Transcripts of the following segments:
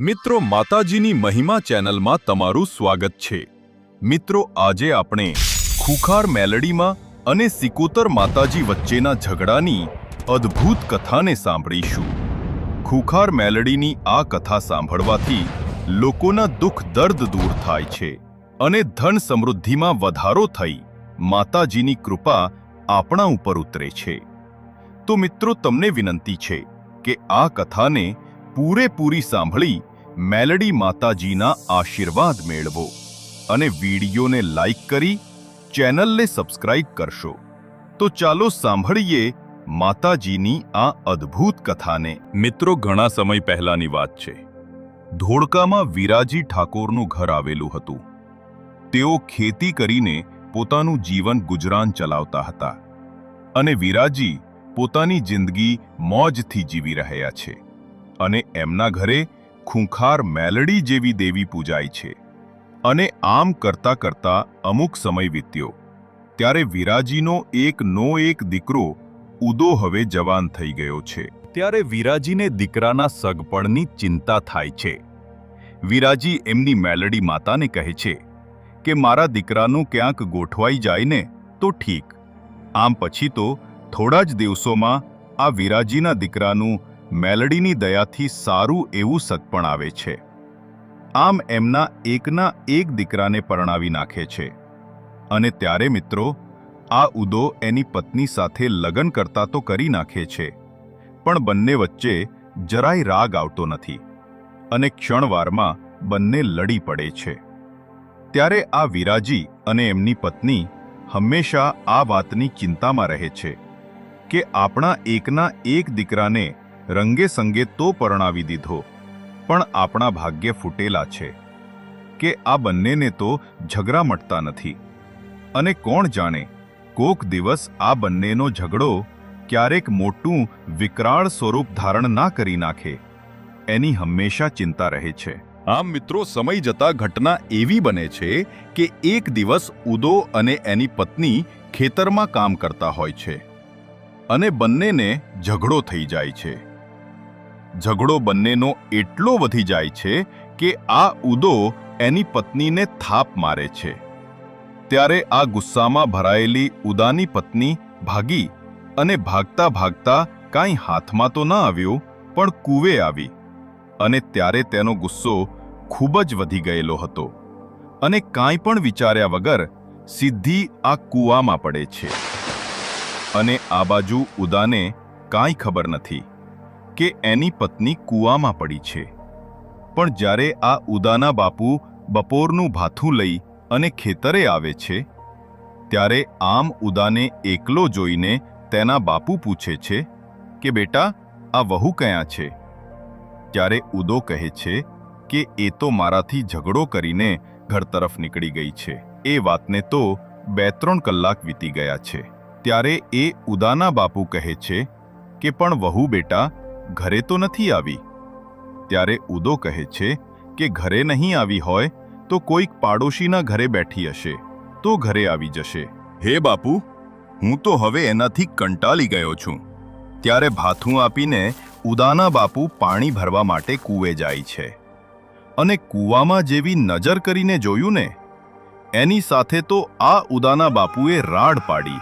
મિત્રો, માતાજીની મહિમા ચેનલમાં તમારું સ્વાગત છે. મિત્રો, આજે આપણે ખુખાર મેલડીમાં અને સિકોતર માતાજી વચ્ચેના ઝઘડાની અદ્ભુત કથાને સાંભળીશું. ખુખાર મેલડીની આ કથા સાંભળવાથી લોકોના દુઃખ, દર્દ દૂર થાય છે અને ધન સમૃદ્ધિમાં વધારો થઈ માતાજીની કૃપા આપણા ઉપર ઉતરે છે. તો મિત્રો, તમને વિનંતી છે કે આ કથાને પૂરેપૂરી સાંભળી મેલડી માતાજીના આશીર્વાદ મેળવો અને વિડીયોને લાઈક કરી ચેનલને સબસ્ક્રાઇબ કરશો. તો ચાલો સાંભળીએ માતાજીની આ અદ્ભુત કથાને. મિત્રો, ઘણા સમય પહેલાની વાત છે. ધોળકામાં વિરાજી ઠાકોરનું ઘર આવેલું હતું. તેઓ ખેતી કરીને પોતાનું જીવન ગુજરાન ચલાવતા હતા અને વિરાજી પોતાની જિંદગી મોજથી જીવી રહ્યા છે અને એમના ઘરે ખૂંખાર મેલડી જેવી દેવી પૂજાય છે અને આમ કરતા કરતા અમુક સમય વીત્યો. ત્યારે વિરાજીનો એક નો એક દીકરો ઉદો હવે જવાન થઈ ગયો છે. ત્યારે વિરાજીને દીકરાના સગપણની ચિંતા થાય છે. વિરાજી એમની મેલડી માતાને કહે છે કે, મારા દીકરાનું ક્યાંક ગોઠવાઈ જાય ને તો ઠીક. આમ પછી તો થોડા જ દિવસોમાં આ વિરાજીના દીકરાનું મેલડીની દયાથી સારું એવું સગપણ આવે છે. આમ એમના એકના એક દીકરાને પરણાવી નાખે છે. અને ત્યારે મિત્રો, આ ઉદો એની પત્ની સાથે લગ્ન કરતા તો કરી નાખે છે. પણ બંને વચ્ચે જરાય રાગ આવતો નથી. અને ક્ષણવારમાં બંને લડી પડે છે. ત્યારે આ વિરાજી અને એમની પત્ની હંમેશા આ વાતની ચિંતામાં રહે છે કે આપણા એકના એક દીકરાને રંગે સંગે તો પરણાવી દીધો. પણ આપણા ભાગ્ય ફૂટેલા છે. કે આ બંનેને તો ઝઘડા મટતા નથી. અને કોણ જાણે, કોક દિવસ આ બંનેનો ઝઘડો ક્યારેક મોટું વિકરાળ સ્વરૂપ ધારણ ના કરી નાખે. એની હંમેશા ચિંતા રહે છે. આમ મિત્રો, સમય જતા ઘટના એવી બને છે કે એક દિવસ ઉદો અને એની પત્ની ખેતરમાં કામ કરતા હોય છે. અને બંનેને ઝઘડો થઈ જાય છે. ઝઘડો બંનેનો એટલો વધી જાય છે કે આ ઉદો એની પત્નીને થાપ મારે છે. ત્યારે આ ગુસ્સામાં ભરાયેલી ઉદાની પત્ની ભાગી અને ભાગતા ભાગતા કાંઈ હાથમાં તો ન આવ્યું, પણ કૂવે આવી અને ત્યારે તેનો ગુસ્સો ખૂબ જ વધી ગયેલો હતો અને કાંઈ પણ વિચાર્યા વગર સીધી આ કૂવામાં પડે છે. અને આ બાજુ ઉદાને કાંઈ ખબર નથી. કે એની પત્ની કૂવામાં પડી છે. પણ જ્યારે આ ઉદાના બાપુ બપોરનું ભાથું લઈ અને ખેતરે આવે છે, ત્યારે આમ ઉદાને એકલો જોઈને તેના બાપુ પૂછે છે કે, બેટા, આ વહુ ક્યાં છે? ત્યારે ઉદો કહે છે કે, એ તો મારાથી ઝઘડો કરીને ઘર તરફ નીકળી ગઈ છે. એ વાતને તો બે ત્રણ કલાક વીતી ગયા છે. ત્યારે એ ઉદાના બાપુ કહે છે કે, પણ વહુ બેટા ઘરે તો નથી આવી? ત્યારે ઉદો કહે છે કે ઘરે નહીં આવી હોય તો કોઈક પાડોશીના ઘરે બેઠી હશે, તો ઘરે આવી જશે. હે બાપુ, હું તો હવે એનાથી કંટાળી ગયો છું. ત્યારે ભાથું આપીને ઉદાના બાપુ પાણી ભરવા માટે કૂવે જાય છે. અને કૂવામાં જેવી નજર કરીને જોયું ને, એની સાથે તો આ ઉદાના બાપુએ રાડ પાડી.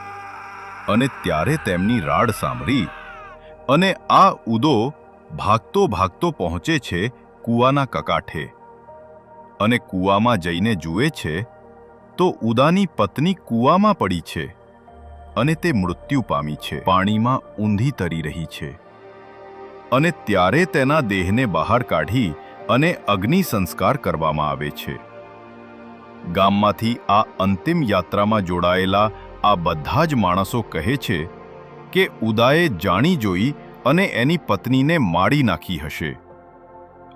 અને ત્યારે તેમની રાડ સાંભળી અને આ ઉદો ભાગતો ભાગતો પહોંચે છે કૂવાના કકાઠે. અને કૂવામાં જઈને જુએ છે, તો ઉદાની પત્ની કૂવામાં પડી છે અને તે મૃત્યુ પામી છે. પાણીમાં ઊંધી તરી રહી છે. અને ત્યારે તેના દેહને બહાર કાઢી અને અગ્નિ સંસ્કાર કરવામાં આવે છે. ગામમાંથી આ અંતિમ યાત્રામાં જોડાયેલા આ બધા જ માણસો કહે છે કે ઉદાએ જાણી જોઈ અને એની પત્નીને માળી નાખી હશે.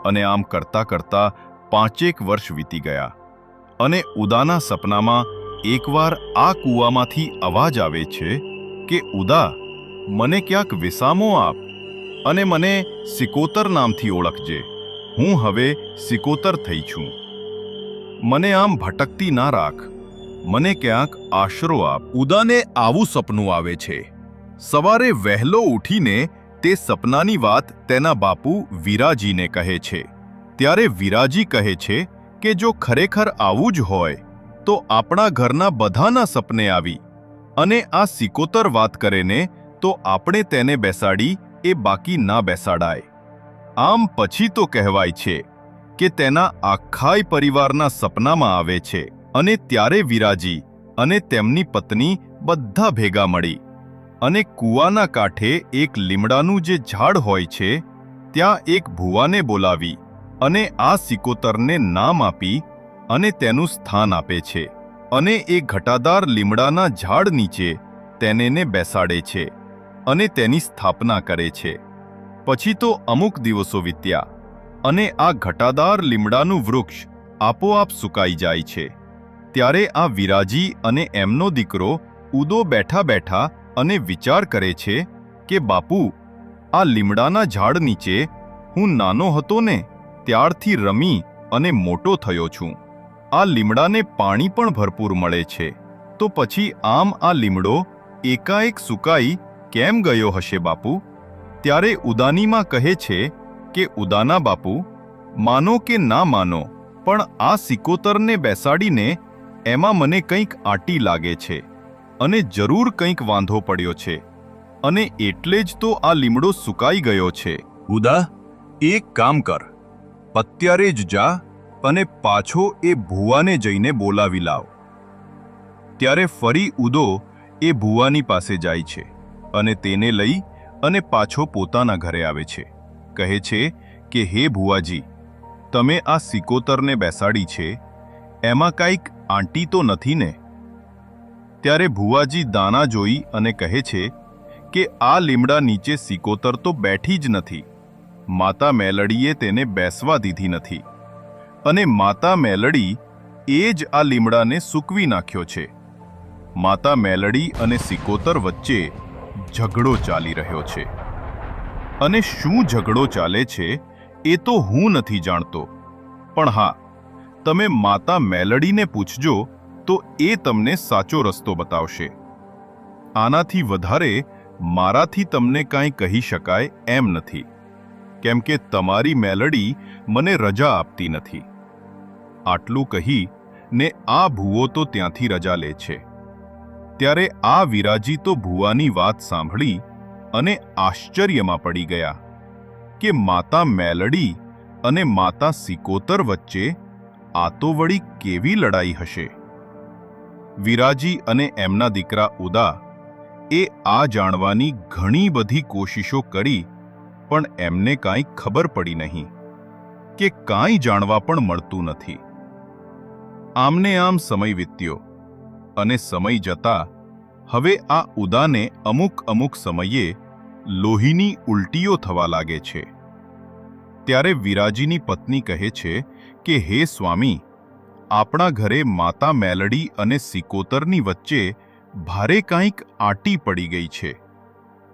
અને આમ કરતા કરતા પાંચેક વર્ષ વીતી ગયા અને ઉદાના સપનામાં એકવાર આ કૂવામાંથી અવાજ આવે છે કે, ઉદા, મને ક્યાંક વિસામો આપ અને મને સિકોતર નામથી ઓળખજે. હું હવે સિકોતર થઈ છું. મને આમ ભટકતી ના રાખ. મને ક્યાંક આશરો આપ. ઉદાને આવું સપનું આવે છે. સવારે વહેલો ઉઠીને તે સપનાની વાત તેના બાપુ વિરાજીને કહે છે. ત્યારે વિરાજી કહે છે કે જો ખરેખર આવું જ હોય, તો આપણા ઘરના બધાના સપને આવી અને આ સિકોતર વાત કરેને તો આપણે તેને બેસાડી, એ બાકી ના બેસાડાય. આમ પછી તો કહેવાય છે કે તેના આખાય પરિવારના સપનામાં આવે છે અને ત્યારે વિરાજી અને તેમની પત્ની બધા ભેગા મળી અને કૂવાના કાંઠે એક લીમડાનું જે ઝાડ હોય છે, ત્યાં એક ભુવાને બોલાવી અને આ સિકોતરને નામ આપી અને તેનું સ્થાન આપે છે અને એ ઘટાદાર લીમડાના ઝાડ નીચે તેનેને બેસાડે છે અને તેની સ્થાપના કરે છે. પછી તો અમુક દિવસો વીત્યા અને આ ઘટાદાર લીમડાનું વૃક્ષ આપોઆપ સુકાઈ જાય છે. ત્યારે આ વિરાજી અને એમનો દીકરો ઉદો બેઠા બેઠા અને વિચાર કરે છે કે, બાપુ, આ લીમડાના ઝાડ નીચે હું નાનો હતો ને ત્યારથી રમી અને મોટો થયો છું. આ લીમડાને પાણી પણ ભરપૂર મળે છે. તો પછી આમ આ લીમડો એકાએક સુકાઈ કેમ ગયો હશે, બાપુ? ત્યારે ઉદાનીમાં કહે છે કે, ઉદાના બાપુ, માનો કે ના માનો, પણ આ સિકોતરને બેસાડીને એમાં મને કંઈક આટી લાગે છે. અને જરૂર કંઈક વાંધો પડ્યો છે. અને એટલે જ તો આ લીમડો સુકાઈ ગયો છે. ઉદા, એક કામ કર. અત્યારે જ જા અને પાછો એ ભુવાને જઈને બોલાવી લાવ. ત્યારે ફરી ઉદો એ ભુવાની પાસે જાય છે અને તેને લઈ અને પાછો પોતાના ઘરે આવે છે. કહે છે કે, હે ભુવાજી, તમે આ સિકોતરને બેસાડી છે. એમાં કાંઈક આંટી તો નથી ને? ત્યારે ભુવાજી દાના જોઈ અને કહે છે કે આ લીમડા નીચે સિકોતર તો બેઠી જ નથી. માતા મેલડીએ તેને બેસવા દીધી નથી. અને માતા મેલડી એ જ આ લીમડાને સૂકવી નાખ્યો છે. માતા મેલડી અને સિકોતર વચ્ચે ઝઘડો ચાલી રહ્યો છે. અને શું ઝઘડો ચાલે છે એ તો હું નથી જાણતો. પણ હા, તમે માતા મેલડીને પૂછજો તો એ તમને સાચો રસ્તો બતાવશે. આનાથી વધારે મારાથી તમને કાંઈ કહી શકાય એમ નથી. કેમ કે તમારી મેલડી મને રજા આપતી નથી. આટલું કહી ને આ ભૂવો તો ત્યાંથી રજા લે છે. ત્યારે આ વિરાજી તો ભુવાની વાત સાંભળી અને આશ્ચર્યમાં પડી ગયા કે માતા મેલડી અને માતા સિકોતર વચ્ચે આ તો વળી કેવી લડાઈ હશે? વિરાજી અને એમના દીકરા ઉદા એ આ જાણવાની ઘણી બધી કોશિશો કરી, પણ એમને કાંઈ ખબર પડી નહીં કે કાંઈ જાણવા પણ મળતું નથી. આમને આમ સમય વીત્યો અને સમય જતા હવે આ ઉદાને અમુક અમુક સમયે લોહીની ઉલટીઓ થવા લાગે છે. ત્યારે વિરાજીની પત્ની કહે છે કે, હે સ્વામી આપણા ઘરે માતા મેલડી અને સિકોતરની વચ્ચે ભારે કાંઈક આટી પડી ગઈ છે.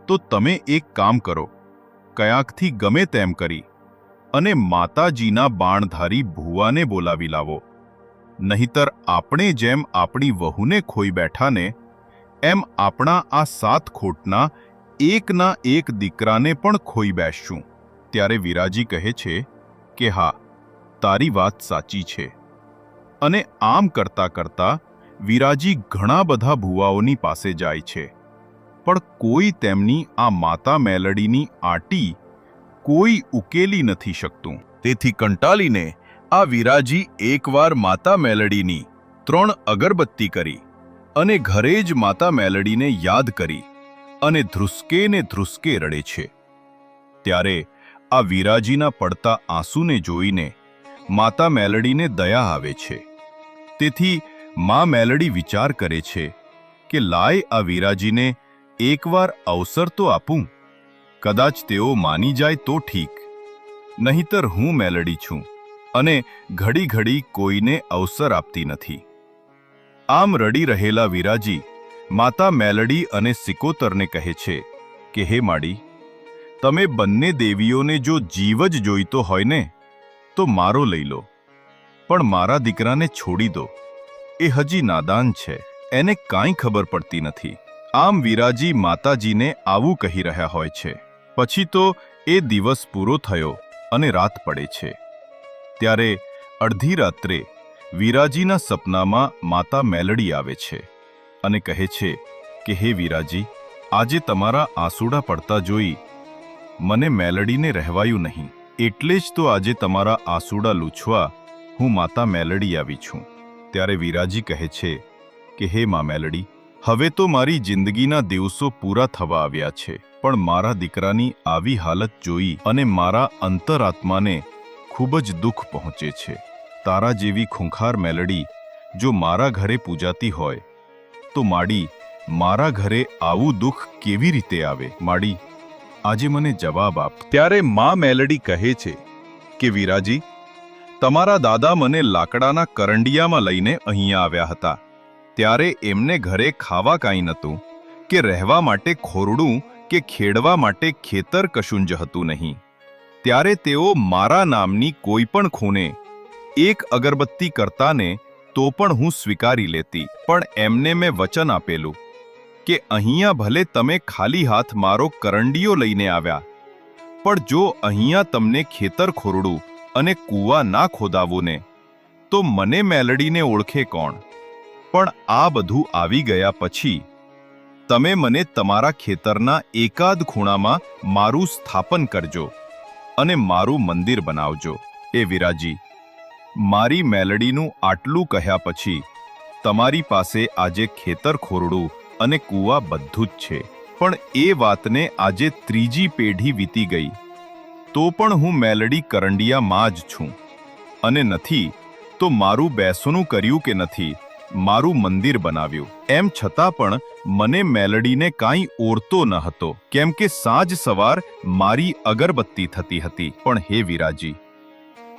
તો તમે એક કામ કરો. કયાકથી ગમે તેમ કરી અને માતાજીના બાણધારી ભુવાને બોલાવી લાવો. નહીતર આપણે જેમ આપણી વહુને ખોઈ બેઠાને, એમ આપણા આ સાત ખોટના એકના એક દીકરાને પણ ખોઈ બેસશું. ત્યારે વિરાજી કહે છે કે હા, તારી વાત સાચી છે. અને આમ કરતા કરતા વિરાજી ઘણા બધા ભુવાઓની પાસે જાય છે. પણ કોઈ તેમની આ માતા મેલડીની આટી કોઈ ઉકેલી નથી શકતું. તેથી કંટાલીને આ વિરાજી એકવાર માતા મેલડીની ત્રણ અગરબત્તી કરી અને ઘરે જ માતા મેલડીને યાદ કરી અને ધ્રુસકે ને ધ્રુસકે રડે છે. ત્યારે આ વિરાજીના પડતા આંસુને જોઈને માતા મેલડીને દયા આવે છે. તેથી મા મેલડી વિચાર કરે છે કે લાય આ વિરાજીને એકવાર અવસર તો આપું. કદાચ તેઓ માની જાય તો ઠીક. નહીતર હું મેલડી છું અને ઘડી ઘડી કોઈને અવસર આપતી નથી. આમ રડી રહેલા વિરાજી માતા મેલડી અને સિકોતરને કહે છે કે, હે માડી, તમે બંને દેવીઓને જો જીવ જ જોઈતો હોય ને, તો મારો લઈ લો. પણ મારા દીકરાને છોડી દો. એ હજી નાદાન છે. એને કાંઈ ખબર પડતી નથી. આમ વિરાજી માતાજીને આવું કહી રહ્યા હોય છે. પછી તો એ દિવસ પૂરો થયો અને રાત પડે છે. ત્યારે અડધી રાત્રે વીરાજીના સપનામાં માતા મેલડી આવે છે અને કહે છે કે, હે વીરાજી, આજે તમારા આંસુડા પડતા જોઈ મને મેલડીને રહેવાયું નહીં. એટલે જ તો આજે તમારા આંસુડા લૂછવા હું માતા મેલડી આવી છું. ત્યારે વીરાજી કહે છે કે, હે મા મેલડી, હવે તો મારી જિંદગીના દિવસો પૂરા થવા આવ્યા છે, પણ મારા દીકરાની આવી હાલત જોઈ અને મારા અંતરાત્માને ખૂબ જ દુઃખ પહોંચે છે. તારા જેવી ખૂંખાર મેલડી જો મારા ઘરે પૂજાતી હોય, તો માડી, મારા ઘરે આવું દુઃખ કેવી રીતે આવે? માડી, આજે મને જવાબ આપ. ત્યારે મા મેલડી કહે છે કે, વીરાજી તમારા દાદા મને લાકડાના કરંડિયામાં લઈને અહીંયા આવ્યા હતા. ત્યારે એમને ઘરે ખાવા કાંઈ નહોતું, કે રહેવા માટે ખોરડું, કે ખેડવા માટે ખેતર કશું જ હતું નહીં. ત્યારે તેઓ મારા નામની કોઈ પણ ખૂને એક અગરબત્તી કરતાને તો પણ હું સ્વીકારી લેતી. પણ એમને મેં વચન આપેલું, કે અહીંયા ભલે તમે ખાલી હાથ મારો કરંડિયો લઈને આવ્યા, પણ જો અહીંયા તમને ખેતર ખોરડું અને કૂવા ના ખોદાવું ને. તો મને મેલડીને ઓળખે કોણ? પણ આ બધું આવી ગયા પછી, તમે મને તમારા ખેતરના એકાદ ખૂણામાં મારું સ્થાપન કરજો અને મારું મંદિર બનાવજો. એ વિરાજી, મારી મેલડીનું આટલું કહ્યા પછી, તમારી પાસે આજે ખેતર ખોરડું અને કૂવા બધું જ છે. પણ એ વાતને આજે ત્રીજી પેઢી વીતી ગઈ. તો પણ હું મેલડી કરંડિયામાં જ છું. અને નથી, તો મારું બેસણું કર્યું કે નથી, મારું મંદિર બનાવ્યું. એમ છતાં પણ મને મેલડીને કાંઈ ઓરતો ન હતો, કેમ કે સાંજ સવાર મારી અગરબત્તી થતી હતી. પણ હે વિરાજી,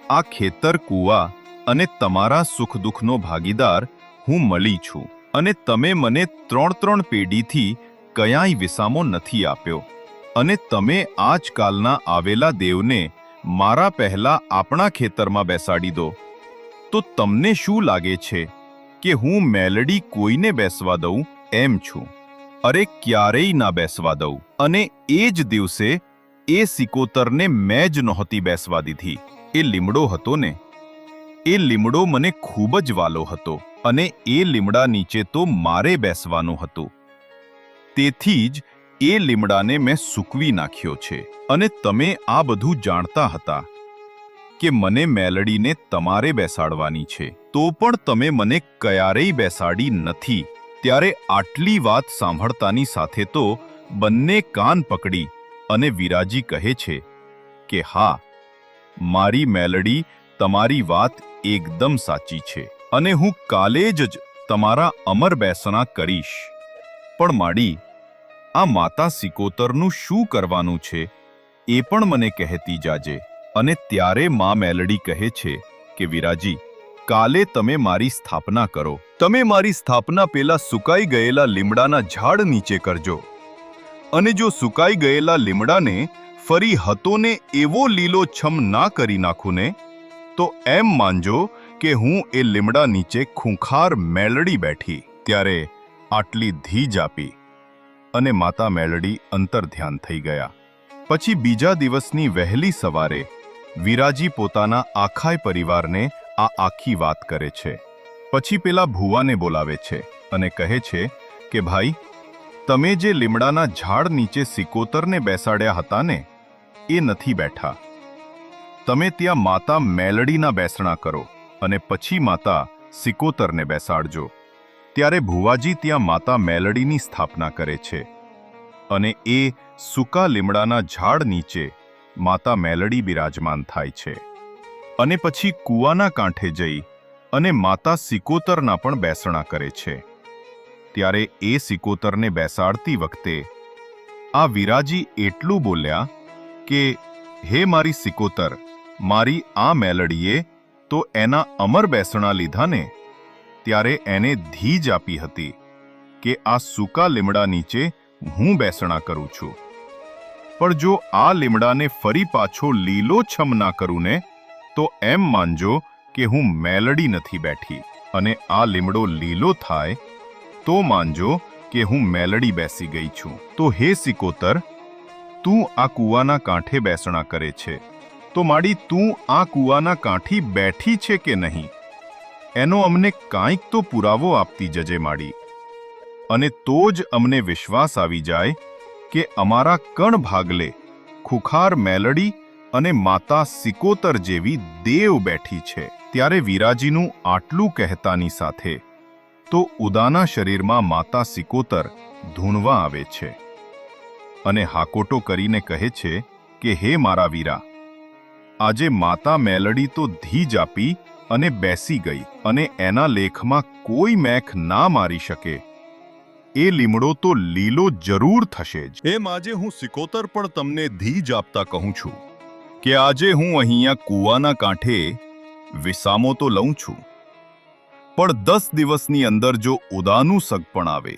આ ખેતર કૂવા અને તમારા સુખ દુઃખનો ભાગીદાર હું મળી છું. અને તમે મને ત્રણ ત્રણ પેઢીથી કયાંય વિસામો નથી આપ્યો. અને તમે આજકાલના આવેલા દેવને મારા પહેલા આપણા ખેતરમાં બેસાડી દો. તો તમને શું લાગે છે કે હું મેલડી કોઈને બેસવા દઉં? એમ છું. અરે ક્યારેય ના બેસવા દઉં. અને એ જ દિવસે એ સિકોતરને મેં જ નહોતી બેસવા દીધી. એ લીમડો હતો ને. એ લીમડો મને ખૂબ જ વાલો હતો અને એ લીમડા નીચે તો મારે બેસવાનું હતું. તેથી જ એ લીમડાને મેં સૂકવી નાખ્યો છે અને તમે આ બધું જાણતા હતા કે મને મેલડીને તમારે બેસાડવાની છે. તો પણ તમે મને ક્યારેય બેસાડી નથી. ત્યારે આટલી વાત સાંભળતાની સાથે તો બંને કાન પકડી અને વિરાજી કહે છે કે, હા, મારી મેલડી તમારી વાત એકદમ સાચી છે અને હું કાલે જ તમારા અમર બેસણા કરીશ. પણ માડી આ માતા સિકોતરનું શું કરવાનું છે? એ પણ મને કહેતી જાજે અને ત્યારે મા મેલડી કહે છે કે, વિરાજી, કાલે તમે મારી સ્થાપના કરો. તમે મારી સ્થાપના પેલા સુકાઈ ગયેલા લીમડાના ઝાડ નીચે કરજો. અને જો સુકાઈ ગયેલા લીમડાને ફરી હતોને એવો લીલો છમ ના કરી નાખું ને તો એમ માનજો કે હું એ લીમડા નીચે ખૂંખાર મેલડી બેઠી, ત્યારે આટલી ધીજ આપી. અને માતા મેલડી અંતર ધ્યાન થઈ ગયા. પછી બીજા દિવસની વહેલી સવારે વિરાજી પોતાના આખાય પરિવારને આ આખી વાત કરે છે. પછી પેલા ભુવાને બોલાવે છે અને કહે છે કે, ભાઈ, તમે જે લીમડાના ઝાડ નીચે સિકોતરને બેસાડ્યા હતા ને, એ નથી બેઠા. તમે ત્યાં માતા મેલડીના બેસણા કરો અને પછી માતા સિકોતરને બેસાડજો. ત્યારે ભુવાજી ત્યાં માતા મેલડીની સ્થાપના કરે છે અને એ સૂકા લીમડાના ઝાડ નીચે માતા મેલડી બિરાજમાન થાય છે. અને પછી કૂવાના કાંઠે જઈ અને માતા સિકોતરના પણ બેસણા કરે છે. ત્યારે એ સિકોતરને બેસાડતી વખતે આ વિરાજી એટલું બોલ્યા કે, હે મારી સિકોતર, મારી આ મેલડીએ તો એના અમર બેસણા લીધા ને ત્યારે એને ધીજ આપી હતી કે આ સૂકા લીમડા નીચે હું બેસણા કરું છું. પણ જો આ લીમડાને ફરી પાછો લીલો છમ ના કરું ને, તો એમ માનજો કે હું મેલડી નથી બેઠી અને આ લીમડો લીલો થાય, તો માનજો કે હું મેલડી બેસી ગઈ છું. તો હે સિકોતર, તું આ કૂવાના કાંઠે બેસણા કરે છે. તો માડી, તું આ કૂવાના કાંઠી બેઠી છે કે નહીં? એનો અમને કાંઈક તો પુરાવો આપતી જજે માડી. અને તો જ અમને વિશ્વાસ આવી જાય કે અમારા કણ ભાગલે ખુખાર મેલડી અને માતા સિકોતર જેવી દેવ બેઠી છે. ત્યારે વીરાજીનું આટલું કહેતાની સાથે તો ઉદાના શરીરમાં માતા સિકોતર ધૂણવા આવે છે. અને હાકોટો કરીને કહે છે કે, હે મારા વીરા, આજે માતા મેલડી તો ધીજ આપી અને બેસી ગઈ અને એના લેખમાં કોઈ મેખ ના મારી શકે. એ લીમડો તો લીલો જરૂર થશે જ. એમ આજે હું સિકોતર પણ તમને ધીજ આપતા કહું છું કે આજે હું અહીંયા કૂવાના કાંઠે વિસામો તો લઉં છું. પણ દસ દિવસની અંદર જો ઉદાનું સગપણ આવે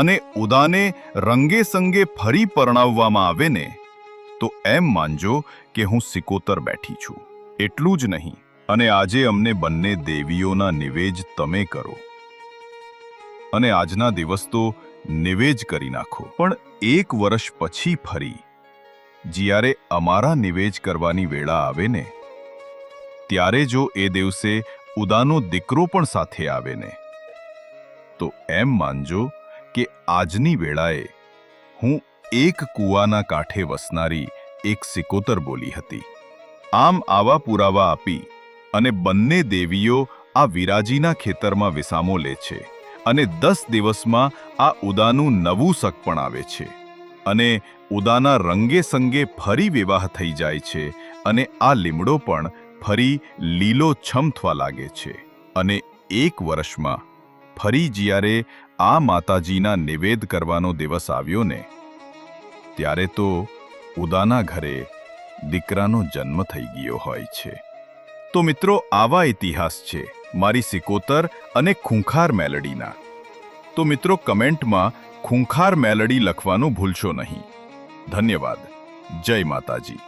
અને ઉદાને રંગે સંગે ફરી પરણાવવામાં આવે ને, તો એમ માનજો કે હું સિકોતર બેઠી છું. એટલું જ નહીં. અને આજે અમને બંને દેવીઓના નિવેજ તમે કરો. અને આજના દિવસ તો નિવેજ કરી નાખો. પણ એક વર્ષ પછી ફરી, જ્યારે અમારા નિવેજ કરવાની વેળા આવે ને, ત્યારે જો એ દિવસે ઉદાનો દીકરો પણ સાથે આવે ને, તો એમ માનજો કે આજની વેળાએ હું એક કૂવાના કાંઠે વસનારી એક સિકોતર બોલી હતી. આમ આવા પુરાવા આપી અને બંને દેવીઓ આ વિરાજીના ખેતરમાં વિસામો લે છે અને દસ દિવસમાં આ ઉદાનું નવું શક પણ આવે છે. અને ઉદાના રંગે સંગે ફરી વિવાહ થઈ જાય છે અને આ લીમડો પણ ફરી લીલો છમથવા લાગે છે. અને એક વર્ષમાં ફરી જ્યારે આ માતાજીના નિવેદ કરવાનો દિવસ આવ્યો ને, ત્યારે તો ઉદાના ઘરે દીકરાનો જન્મ થઈ ગયો હોય છે. તો મિત્રો, આવા ઇતિહાસ છે. મારી સિકોતર અને ખૂંખાર મેલડીના. તો મિત્રો, કમેન્ટમાં ખૂંખાર મેલડી લખવાનું ભૂલશો નહીં. ધન્યવાદ. જય માતાજી.